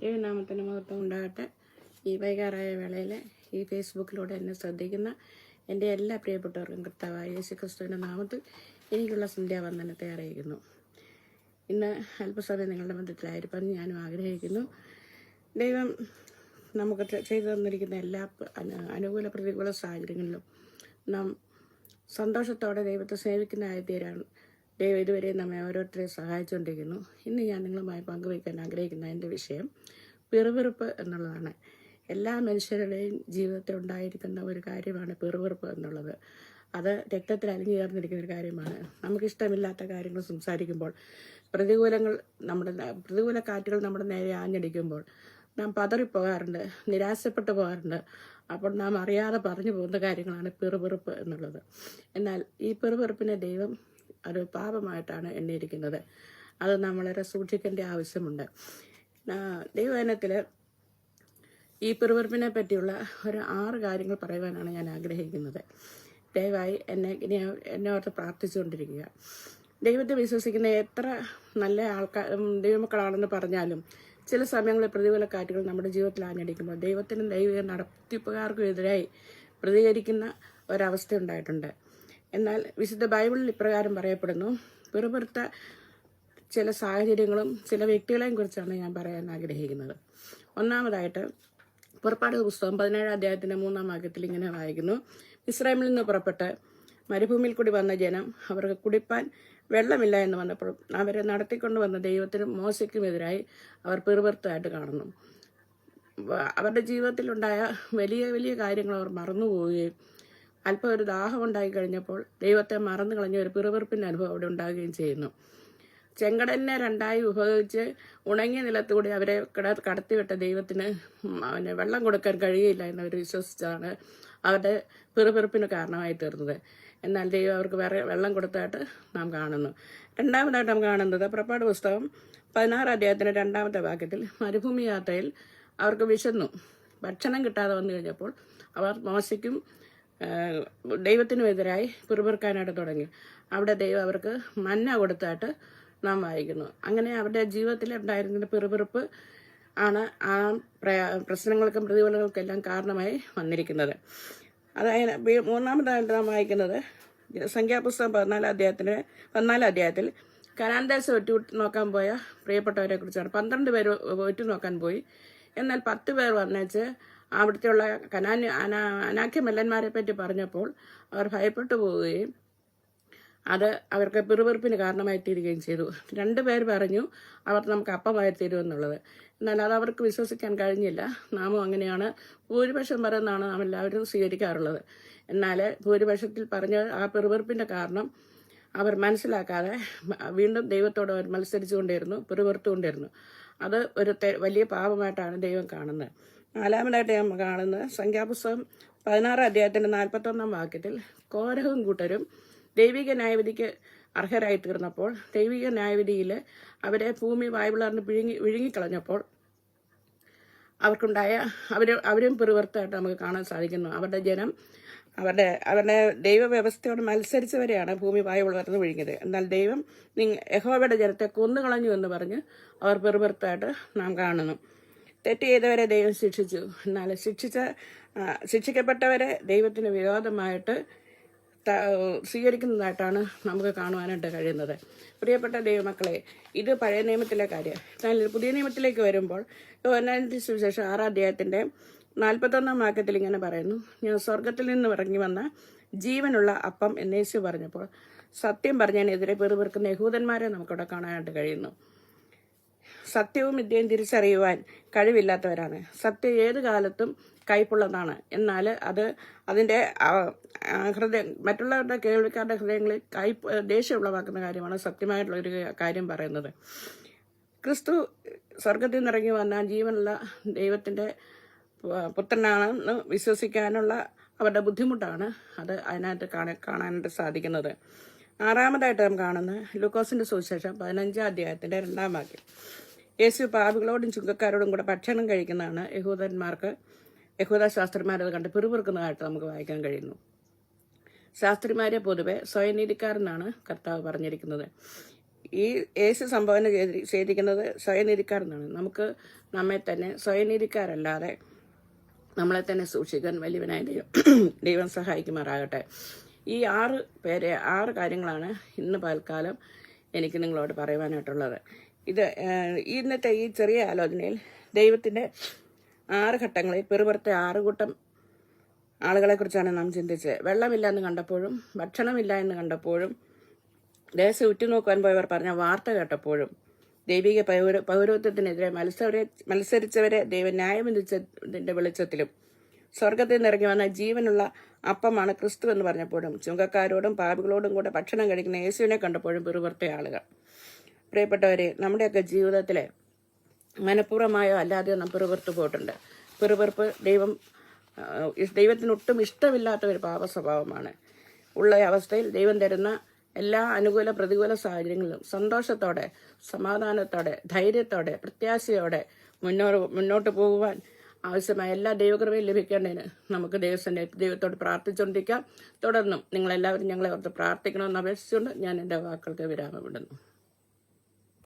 ദൈവനാമത്തിന് മഹത്വം ഉണ്ടാകട്ടെ. ഈ വൈകാറായ വേളയിൽ ഈ ഫേസ്ബുക്കിലൂടെ എന്നെ ശ്രദ്ധിക്കുന്ന എന്റെ എല്ലാ പ്രിയപ്പെട്ടവർക്കും കർത്താവായ യേശു ക്രിസ്തുവിന്റെ നാമത്തിൽ എനിക്കുള്ള സന്ധ്യാവന്ദനത്തെ അറിയിക്കുന്നു. ഇന്ന് അല്പസമയം നിങ്ങളുടെ മധ്യത്തിലായിരിക്കാൻ ഞാനും ആഗ്രഹിക്കുന്നു. ദൈവം നമുക്ക് ചെയ്തു തന്നിരിക്കുന്ന എല്ലാ അനുകൂല പ്രതികൂല സാഹചര്യങ്ങളിലും നാം സന്തോഷത്തോടെ ദൈവത്തെ സേവിക്കുന്നതായി തീരാൻ ദൈവം ഇതുവരെ നമ്മെ ഓരോരുത്തരെയും സഹായിച്ചുകൊണ്ടിരിക്കുന്നു ഇന്ന് ഞാൻ നിങ്ങളുമായി പങ്കുവയ്ക്കാൻ ആഗ്രഹിക്കുന്ന എന്റെ വിഷയം പിറുപിറുപ്പ് എന്നുള്ളതാണ്. എല്ലാ മനുഷ്യരുടെയും ജീവിതത്തിൽ ഉണ്ടായിരിക്കുന്ന ഒരു കാര്യമാണ് പിറുപിറുപ്പ് എന്നുള്ളത്. അത് രക്തത്തിൽ അലിഞ്ഞു ചേർന്നിരിക്കുന്ന ഒരു കാര്യമാണ്. നമുക്കിഷ്ടമില്ലാത്ത കാര്യങ്ങൾ സംസാരിക്കുമ്പോൾ പ്രതികൂലങ്ങൾ നമ്മുടെ പ്രതികൂല കാറ്റുകൾ നമ്മുടെ നേരെ ആഞ്ഞടിക്കുമ്പോൾ നാം പതറിപ്പോകാറുണ്ട് നിരാശപ്പെട്ടു പോകാറുണ്ട്. അപ്പോൾ നാം അറിയാതെ പറഞ്ഞു പോകുന്ന കാര്യങ്ങളാണ് പിറുപിറുപ്പ് എന്നുള്ളത്. എന്നാൽ ഈ പിറുപിറുപ്പിനെ ദൈവം ഒരു പാപമായിട്ടാണ് എണ്ണിയിരിക്കുന്നത്. അത് നാം വളരെ സൂക്ഷിക്കേണ്ട ആവശ്യമുണ്ട്. ദൈവവചനത്തിൽ ഈ പിറുപിറുപ്പിനെ പറ്റിയുള്ള ഒരു ആറ് കാര്യങ്ങൾ പറയുവാനാണ് ഞാൻ ആഗ്രഹിക്കുന്നത്. ദയവായി എന്നെ ഇനി എന്നെ ഓർത്ത് പ്രാർത്ഥിച്ചുകൊണ്ടിരിക്കുക. ദൈവത്തെ വിശ്വസിക്കുന്ന എത്ര നല്ല ആൾക്കാർ ദൈവമക്കളാണെന്ന് പറഞ്ഞാലും ചില സമയങ്ങളിൽ പ്രതികൂല കാറ്റുകൾ നമ്മുടെ ജീവിതത്തിൽ ആഞ്ഞടിക്കുമ്പോൾ ദൈവത്തിനും ദൈവിക നടത്തിപ്പുകാർക്കും എതിരായി പ്രതികരിക്കുന്ന ഒരവസ്ഥ ഉണ്ടായിട്ടുണ്ട്. എന്നാൽ വിശുദ്ധ ബൈബിളിൽ ഇപ്രകാരം പറയപ്പെടുന്നു. പിറുപിറുത്ത ചില സാഹചര്യങ്ങളും ചില വ്യക്തികളെയും കുറിച്ചാണ് ഞാൻ പറയാൻ ആഗ്രഹിക്കുന്നത്. ഒന്നാമതായിട്ട് പുറപ്പാട് പുസ്തകം പതിനേഴാം അധ്യായത്തിന്റെ മൂന്നാം വാക്യത്തിൽ ഇങ്ങനെ വായിക്കുന്നു. ഇസ്രായേലിൽ നിന്ന് പുറപ്പെട്ട് മരുഭൂമിയിൽ കൂടി വന്ന ജനം അവർക്ക് കുടിപ്പാൻ വെള്ളമില്ല എന്ന് വന്നപ്പോൾ അവരെ നടത്തിക്കൊണ്ട് വന്ന ദൈവത്തിനും മോശയ്ക്കുമെതിരായി അവർ പിറുപിറുത്തായിട്ട് കാണുന്നു. അവരുടെ ജീവിതത്തിലുണ്ടായ വലിയ വലിയ കാര്യങ്ങൾ അവർ മറന്നുപോവുകയും അല്പം ഒരു ദാഹം ഉണ്ടായി കഴിഞ്ഞപ്പോൾ ദൈവത്തെ മറന്നു കളഞ്ഞ ഒരു പിറുപിറുപ്പിന്റെ അനുഭവം അവിടെ ഉണ്ടാകുകയും ചെയ്യുന്നു. ചെങ്കടലിനെ രണ്ടായി ഉപയോഗിച്ച് ഉണങ്ങിയ നിലത്തുകൂടി അവരെ കട കടത്തിവിട്ട ദൈവത്തിന് പിന്നെ വെള്ളം കൊടുക്കാൻ കഴിയില്ല എന്നവർ വിശ്വസിച്ചാണ് അവരുടെ പിറുപിറുപ്പിന് കാരണമായി തീർന്നത്. എന്നാൽ ദൈവം അവർക്ക് വേറെ വെള്ളം കൊടുത്തായിട്ട് നാം കാണുന്നു. രണ്ടാമതായിട്ട് നാം കാണുന്നത് പുറപ്പാട് പുസ്തകം പതിനാറ് അദ്ദേഹത്തിന്റെ രണ്ടാമത്തെ വാക്യത്തിൽ മരുഭൂമി യാത്രയിൽ അവർക്ക് വിശന്നു. ഭക്ഷണം കിട്ടാതെ വന്നു കഴിഞ്ഞപ്പോൾ അവർ മോശയ്ക്കും ദൈവത്തിനുമെതിരായി പിറുപിറുക്കാനായിട്ട് തുടങ്ങി. അവിടെ ദൈവം അവർക്ക് മന്ന കൊടുത്തായിട്ട് നാം വായിക്കുന്നു. അങ്ങനെ അവരുടെ ജീവിതത്തിൽ ഉണ്ടായിരുന്ന പിറുപിറുപ്പ് ആണ് ആ പ്രശ്നങ്ങൾക്കും പ്രതികൂലങ്ങൾക്കെല്ലാം കാരണമായി വന്നിരിക്കുന്നത്. അതായത് മൂന്നാമതായിട്ട് നാം വായിക്കുന്നത് സംഖ്യാപുസ്തകം പതിനാലാം അധ്യായത്തിന് പതിനാലാം അധ്യായത്തിൽ ദേശം ഒറ്റ നോക്കാൻ പോയ പ്രിയപ്പെട്ടവരെ കുറിച്ചാണ് പന്ത്രണ്ട് പേര് ഒറ്റ നോക്കാൻ പോയി. എന്നാൽ പത്ത് പേർ വന്നേച്ച് അവിടുത്തെയുള്ള കനാൻ അനാ അനാഖ്യ മെല്ലന്മാരെ പറ്റി പറഞ്ഞപ്പോൾ അവർ ഭയപ്പെട്ടു പോവുകയും അത് അവർക്ക് പിറുപിറുപ്പിന് കാരണമായി തീരുകയും ചെയ്തു. രണ്ട് പേർ പറഞ്ഞു അവർ നമുക്ക് അപ്പമായി തീരുമെന്നുള്ളത് എന്നാൽ അത് അവർക്ക് വിശ്വസിക്കാൻ കഴിഞ്ഞില്ല. നാമും അങ്ങനെയാണ്. ഭൂരിപക്ഷം പറയുന്നതാണ് നാം എല്ലാവരും സ്വീകരിക്കാറുള്ളത്. എന്നാൽ ഭൂരിപക്ഷത്തിൽ പറഞ്ഞ ആ പിറുപിറുപ്പിന്റെ കാരണം അവർ മനസ്സിലാക്കാതെ വീണ്ടും ദൈവത്തോട് അവർ മത്സരിച്ചുകൊണ്ടിരുന്നു പിറുപിറുത്തുകൊണ്ടിരുന്നു. അത് ഒരു വലിയ പാപമായിട്ടാണ് ദൈവം കാണുന്നത്. നാലാമതായിട്ട് ഞാൻ കാണുന്നത് സംഖ്യാപുസ്തകം പതിനാറ് അധ്യായത്തിന്റെ നാൽപ്പത്തൊന്നാം വാക്യത്തിൽ കോരഹും കൂട്ടരും ദൈവിക ന്യായവിധിക്ക് അർഹരായി തീർന്നപ്പോൾ ദൈവിക ന്യായവിധിയിൽ അവരെ ഭൂമി വായുപിളർന്ന് പിഴുങ്ങി വിഴുങ്ങിക്കളഞ്ഞപ്പോൾ അവർക്കുണ്ടായ അവർ അവരും പിറുവർത്തായിട്ട് നമുക്ക് കാണാൻ സാധിക്കുന്നു. അവരുടെ ജനം അവരുടെ അവരുടെ ദൈവവ്യവസ്ഥയോട് മത്സരിച്ചവരെയാണ് ഭൂമി വായു വളർന്ന് വിഴുങ്ങിയത്. എന്നാൽ ദൈവം നിങ്ങ യഹോവയുടെ ജനത്തെ കൊന്നുകളഞ്ഞു എന്ന് പറഞ്ഞ് അവർ പിറുപിറുത്തായിട്ട് നാം കാണുന്നു. തെറ്റ് ചെയ്തവരെ ദൈവം ശിക്ഷിച്ചു. എന്നാൽ ശിക്ഷിച്ച ശിക്ഷിക്കപ്പെട്ടവരെ ദൈവത്തിന് വിരോധമായിട്ട് സ്വീകരിക്കുന്നതായിട്ടാണ് നമുക്ക് കാണുവാനായിട്ട് കഴിയുന്നത്. പ്രിയപ്പെട്ട ദൈവമക്കളെ ഇത് പഴയ നിയമത്തിലെ കാര്യം. എന്നാൽ പുതിയ നിയമത്തിലേക്ക് വരുമ്പോൾ ഒന്നാമത്തെ സുവിശേഷം ആറാം അധ്യായത്തിന്റെ നാൽപ്പത്തൊന്നാം വാക്യത്തിൽ ഇങ്ങനെ പറയുന്നു. ഞാൻ സ്വർഗത്തിൽ നിന്ന് ഇറങ്ങി വന്ന ജീവനുള്ള അപ്പം എന്നേശു പറഞ്ഞപ്പോൾ സത്യം പറഞ്ഞതിനെതിരെ പെറുപിറുക്കുന്ന യഹൂദന്മാരെ നമുക്കിവിടെ കാണാനായിട്ട് കഴിയുന്നു. സത്യവും വിദ്യയും തിരിച്ചറിയുവാൻ കഴിവില്ലാത്തവരാണ്. സത്യം ഏത് കാലത്തും കൈപ്പുള്ളതാണ് എന്നാൽ അത് അതിന്റെ ഹൃദയം മറ്റുള്ളവരുടെ കേൾവിക്കാരുടെ ഹൃദയങ്ങളിൽ കയ്പ് ദേഷ്യം ഉളവാക്കുന്ന കാര്യമാണ് സത്യമായിട്ടുള്ള ഒരു കാര്യം പറയുന്നത്. ക്രിസ്തു സ്വർഗത്തിൽ നിന്നിറങ്ങി വന്ന ജീവനുള്ള ദൈവത്തിന്റെ പുത്രനാണെന്ന് വിശ്വസിക്കാനുള്ള അവരുടെ ബുദ്ധിമുട്ടാണ് അത് അതിനകത്ത് കാണാൻ കാണാനായിട്ട് സാധിക്കുന്നത്. ആറാമതായിട്ട് നാം കാണുന്നത് ലൂക്കോസിന്റെ സുവിശേഷം പതിനഞ്ചാം അധ്യായത്തിന്റെ രണ്ടാം വാക്യം. യേശു പാപികളോടും ചുങ്കക്കാരോടും കൂടെ ഭക്ഷണം കഴിക്കുന്നതാണ് യഹൂദന്മാർക്ക് യഹൂദ ശാസ്ത്രന്മാരത് കണ്ട് പിറുപിറുക്കുന്നതായിട്ട് നമുക്ക് വായിക്കാൻ കഴിയുന്നു. ശാസ്ത്രിമാരെ പൊതുവെ സ്വയനീതിക്കാരെന്നാണ് കർത്താവ് പറഞ്ഞിരിക്കുന്നത്. ഈ യേശു സംഭാവന ചെയ്തി- ചെയ്തിരിക്കുന്നത് സ്വയനീതിക്കാരെന്നാണ് നമുക്ക് നമ്മെ തന്നെ സ്വയനീതിക്കാരല്ലാതെ നമ്മളെ തന്നെ സൂക്ഷിക്കാൻ വലിയവനായ ദൈവം ദൈവം സഹായിക്കുമാറാകട്ടെ. ഈ ആറ് പേരെ ആറ് കാര്യങ്ങളാണ് ഇന്ന് പൽക്കാലം എനിക്ക് നിങ്ങളോട് പറയുവാനായിട്ടുള്ളത്. ഇത് ഇന്നത്തെ ഈ ചെറിയ ആലോചനയിൽ ദൈവത്തിന്റെ ആറ് ഘട്ടങ്ങളിൽ പെറുപുറത്തെ ആറ് കൂട്ടം ആളുകളെക്കുറിച്ചാണ് നാം ചിന്തിച്ചത്. വെള്ളമില്ല എന്ന് കണ്ടപ്പോഴും ഭക്ഷണമില്ല എന്ന് കണ്ടപ്പോഴും ദേശം ഉറ്റുനോക്കുവാൻ പോയവർ പറഞ്ഞ വാർത്ത കേട്ടപ്പോഴും ദൈവിക പൗര പൗരത്വത്തിനെതിരെ മത്സര മത്സരിച്ചവരെ ദൈവം ന്യായം വിധിച്ചതിന്റെ വെളിച്ചത്തിലും സ്വർഗത്തിൽ നിന്ന് ഇറങ്ങി വന്ന ജീവനുള്ള അപ്പമാണ് ക്രിസ്തു എന്ന് പറഞ്ഞപ്പോഴും ചുങ്കക്കാരോടും പാപികളോടും കൂടെ ഭക്ഷണം കഴിക്കുന്ന യേശുവിനെ കണ്ടപ്പോഴും പിറുപുറത്തെ ആളുകൾ. പ്രിയപ്പെട്ടവരെ നമ്മുടെയൊക്കെ ജീവിതത്തിലെ മനഃപൂർവമായോ അല്ലാതെയോ നാം പിറുപിറുത്ത് പോയിട്ടുണ്ട്. പിറുപിറുപ്പ് ദൈവം ദൈവത്തിനൊട്ടും ഇഷ്ടമില്ലാത്ത ഒരു പാപ സ്വഭാവമാണ് ഉള്ള അവസ്ഥയിൽ ദൈവം തരുന്ന എല്ലാ അനുകൂല പ്രതികൂല സാഹചര്യങ്ങളിലും സന്തോഷത്തോടെ സമാധാനത്തോടെ ധൈര്യത്തോടെ പ്രത്യാശയോടെ മുന്നോട്ട് മുന്നോട്ട് പോകുവാൻ ആവശ്യമായ എല്ലാ ദൈവകൃപയും ലഭിക്കേണ്ടതിന് നമുക്ക് ദൈവത്തിന്റെ ദൈവത്തോട് പ്രാർത്ഥിച്ചുകൊണ്ടിരിക്കാം. തുടർന്നും നിങ്ങളെല്ലാവരും ഞങ്ങളെ ഓർത്ത് പ്രാർത്ഥിക്കണമെന്ന് അപേക്ഷിച്ചുകൊണ്ട് ഞാൻ എന്റെ വാക്കുകൾക്ക് വിരാമം വിടുന്നു